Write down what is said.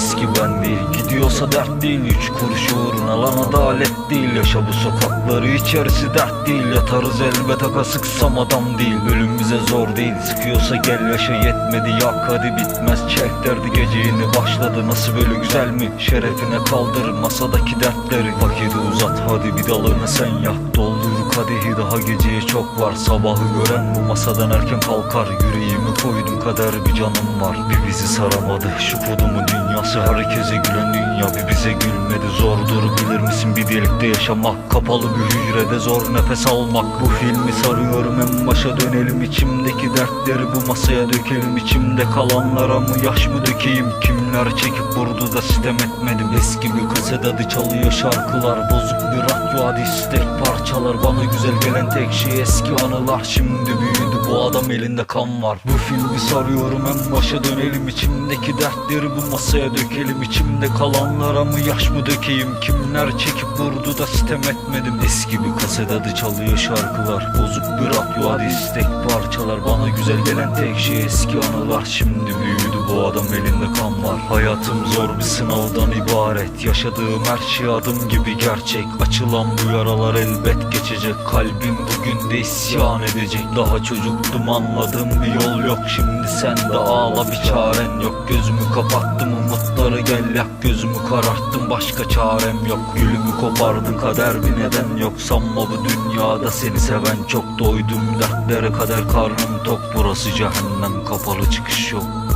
eski ben değil Gidiyorsa dert değil üç kuruş uğruna lan adalet değil. Yaşa bu sokakları içerisi dert değil. Yatarız elbet aka sıksam adam değil. Ölüm bize zor değil sıkıyorsa gel yaşa yetmedi. Yak hadi bitmez Çek derdi gece yeni başladı nasıl böyle güzel mi? Şerefine kaldır masadaki dertleri. Vakiti uzat hadi bir dalını sen yak. Doldur kadehi daha geceye çok var. Sabahı gören bu masadan erken kalkar. Yüreğimi koydum kader bir canım var. Bir bizi saramadı şu kodumu dünyası Herkese gülen dünya bir bize gülmedi. Zordur bilir misin? Bir delikte yaşamak Kapalı bir hücrede zor nefes almak. Bu filmi sarıyorum en başa dönelim. İçimdeki dertleri bu masaya dökelim. İçimde kalanlara mı yaş mı dökeyim? Kimler çekip vurdu da sitem etmedim? Eski bir kaset çalıyor şarkılar. Bozuk bir radyo hadi istek parçalar. Bana güzel gelen tek şey eski anılar. Şimdi büyüdü bu adam elinde kan var. Bu filmi sarıyorum en başa dönelim. İçimdeki dertleri bu masaya dökelim. İçimde kalanlara mı yaş mı dökeyim? Kimler çekip vurdu da sitem etmedim? Eski bir kaset adı çalıyor şarkılar. Bozuk bir radyo hadi istek parçalar. Bana güzel gelen tek şey eski anılar. Şimdi büyüdü bu adam elinde kan var. Hayatım zor bir sınavdan ibaret. Yaşadığım her şey adım gibi gerçek. Açılan bu yaralar elbet geçecek. Kalbim bugün de isyan edecek. Daha çocuktum anladığım bir yol yok Şimdi sen de ağla bir çaren yok. Gözümü kapattım umutları gel yak. Gözümü kararttım başka çarem yok. Gülümü kopardın kader bir neden yok. Sanma bu dünyada seni seven çok. Doydum dertlere kader karnım tok. Burası cehennem kapalı çıkış yok